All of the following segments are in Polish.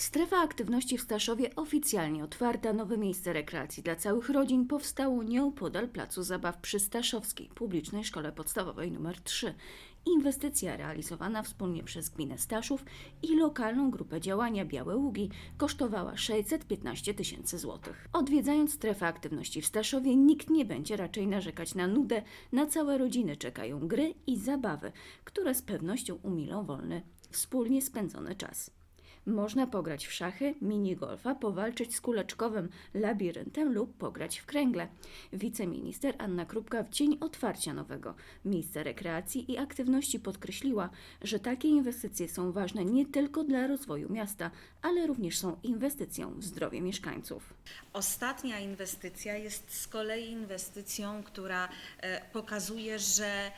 Strefa aktywności w Staszowie oficjalnie otwarta. Nowe miejsce rekreacji dla całych rodzin powstało nieopodal placu zabaw przy Staszowskiej Publicznej Szkole Podstawowej nr 3. Inwestycja realizowana wspólnie przez gminę Staszów i lokalną grupę działania Białe Ługi kosztowała 615 tysięcy złotych. Odwiedzając strefę aktywności w Staszowie nikt nie będzie raczej narzekać na nudę. Na całe rodziny czekają gry i zabawy, które z pewnością umilą wolny, wspólnie spędzony czas. Można pograć w szachy, minigolfa, powalczyć z kuleczkowym labiryntem lub pograć w kręgle. Wiceminister Anna Krupka w dzień otwarcia nowego miejsca rekreacji i aktywności podkreśliła, że takie inwestycje są ważne nie tylko dla rozwoju miasta, ale również są inwestycją w zdrowie mieszkańców. Ostatnia inwestycja jest z kolei inwestycją, która e, pokazuje, że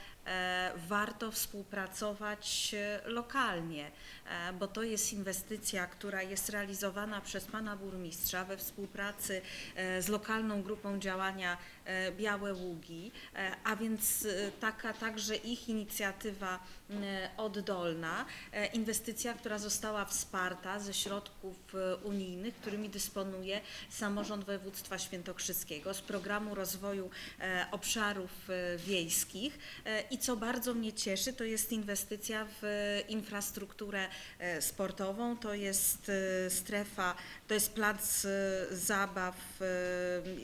warto współpracować e, lokalnie, e, bo to jest inwestycja, która jest realizowana przez pana burmistrza we współpracy e, z lokalną grupą działania e, Białe Ługi, e, a więc e, taka także ich inicjatywa e, oddolna, e, inwestycja, która została wsparta ze środków e, unijnych, którymi dysponuje samorząd województwa świętokrzyskiego z programu rozwoju e, obszarów e, wiejskich. E, i co bardzo mnie cieszy, to jest inwestycja w e, infrastrukturę e, sportową, to jest e, strefa, to jest plac zabaw,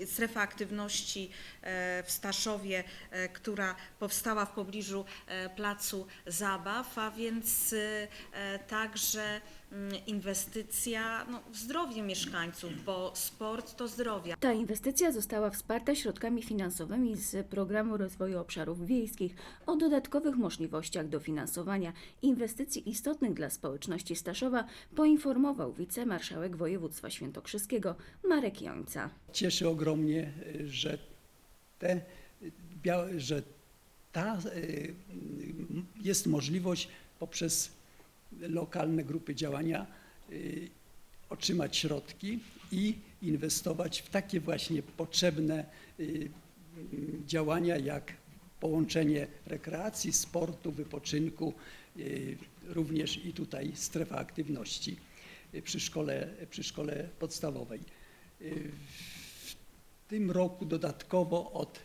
strefa aktywności w Staszowie, która powstała w pobliżu placu zabaw, a więc także mm, inwestycja no, w zdrowie mieszkańców, bo sport to zdrowie. Ta inwestycja została wsparta środkami finansowymi z Programu Rozwoju Obszarów Wiejskich o dodatkowych możliwościach dofinansowania inwestycji istotnych dla społeczności Staszowa poinformował wicemarszałek województwa świętokrzyskiego Marek Jońca. Cieszy ogromnie, y, że, te, y, że ta y, jest możliwość poprzez lokalne grupy działania otrzymać środki i inwestować w takie właśnie potrzebne działania jak połączenie rekreacji, sportu, wypoczynku, y, również i tutaj strefa aktywności y, przy szkole, przy szkole podstawowej. Y, w tym roku dodatkowo od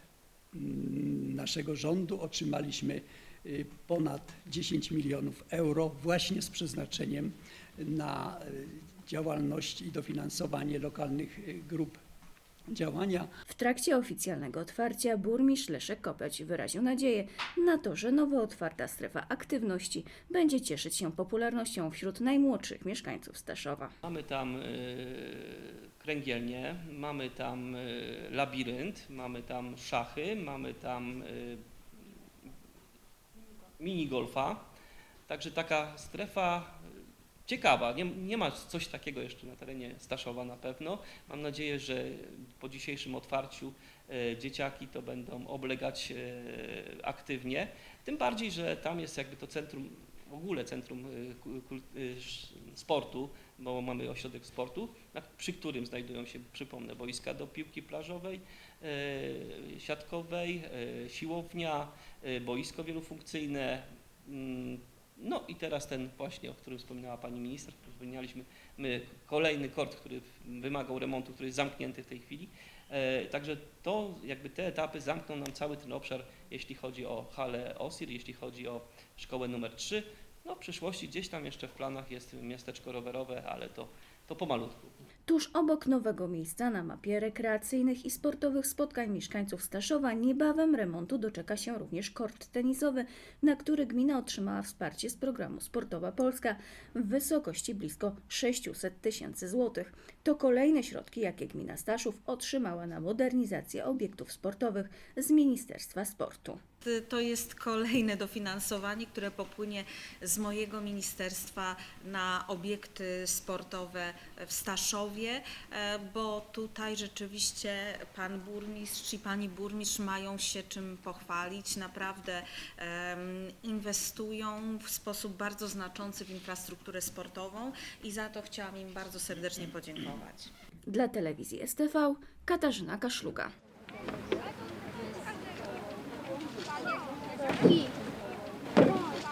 mm, naszego rządu otrzymaliśmy ponad 10 milionów euro właśnie z przeznaczeniem na działalność i dofinansowanie lokalnych grup działania. W trakcie oficjalnego otwarcia burmistrz Leszek Kopeć wyraził nadzieję na to, że nowo otwarta strefa aktywności będzie cieszyć się popularnością wśród najmłodszych mieszkańców Staszowa. Mamy tam y, kręgielnię, mamy tam y, labirynt, mamy tam szachy, mamy tam y, minigolfa. Także taka strefa ciekawa. Nie, nie ma coś takiego jeszcze na terenie Staszowa na pewno. Mam nadzieję, że po dzisiejszym otwarciu y, dzieciaki to będą oblegać y, aktywnie. Tym bardziej, że tam jest jakby to centrum, w ogóle centrum sz- sportu, bo mamy ośrodek sportu, przy którym znajdują się, przypomnę, boiska do piłki plażowej, e, siatkowej, e, siłownia, e, boisko wielofunkcyjne. No i teraz ten właśnie, o którym wspominała Pani Minister, wspomnieliśmy, my kolejny kort, który wymagał remontu, który jest zamknięty w tej chwili. E, Także to jakby te etapy zamkną nam cały ten obszar, jeśli chodzi o halę OSIR, jeśli chodzi o szkołę numer 3. No w przyszłości gdzieś tam jeszcze w planach jest miasteczko rowerowe, ale to, to pomalutku. Tuż obok nowego miejsca na mapie rekreacyjnych i sportowych spotkań mieszkańców Staszowa niebawem remontu doczeka się również kort tenisowy, na który gmina otrzymała wsparcie z programu Sportowa Polska w wysokości blisko 600 tysięcy złotych. To kolejne środki, jakie gmina Staszów otrzymała na modernizację obiektów sportowych z Ministerstwa Sportu. Y, To jest kolejne dofinansowanie, które popłynie z mojego ministerstwa na obiekty sportowe w Staszowie, e, bo tutaj rzeczywiście pan burmistrz i pani burmistrz mają się czym pochwalić. Naprawdę inwestują w sposób bardzo znaczący w infrastrukturę sportową i za to chciałam im bardzo serdecznie podziękować. Dla telewizji STV Katarzyna Kaszluga. 一